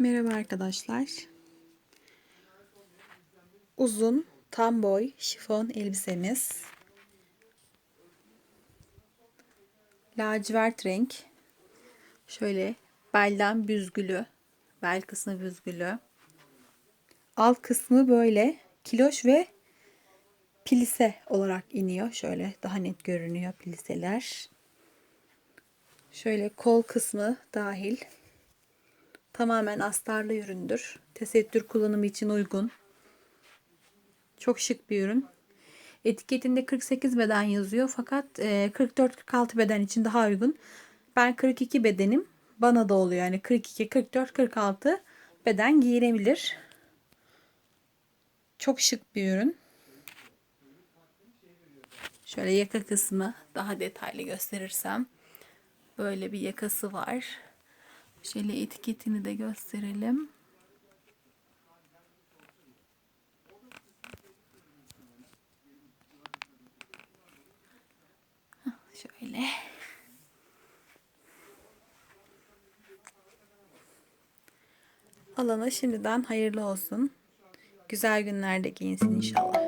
Merhaba arkadaşlar. Uzun, tam boy, şifon elbisemiz. Lacivert renk. Şöyle belden büzgülü. Bel kısmı büzgülü. Alt kısmı böyle kiloş ve plise olarak iniyor. Şöyle daha net görünüyor pliseler. Şöyle kol kısmı dahil. Tamamen astarlı üründür. Tesettür kullanımı için uygun. Çok şık bir ürün. Etiketinde 48 beden yazıyor fakat 44-46 beden için daha uygun. Ben 42 bedenim. Bana da oluyor yani 42, 44, 46 beden giyilebilir. Çok şık bir ürün. Şöyle yaka kısmı daha detaylı gösterirsem. Böyle bir yakası var. Şöyle etiketini de gösterelim. Şöyle. Alana şimdiden hayırlı olsun. Güzel günlerde giyinsin inşallah.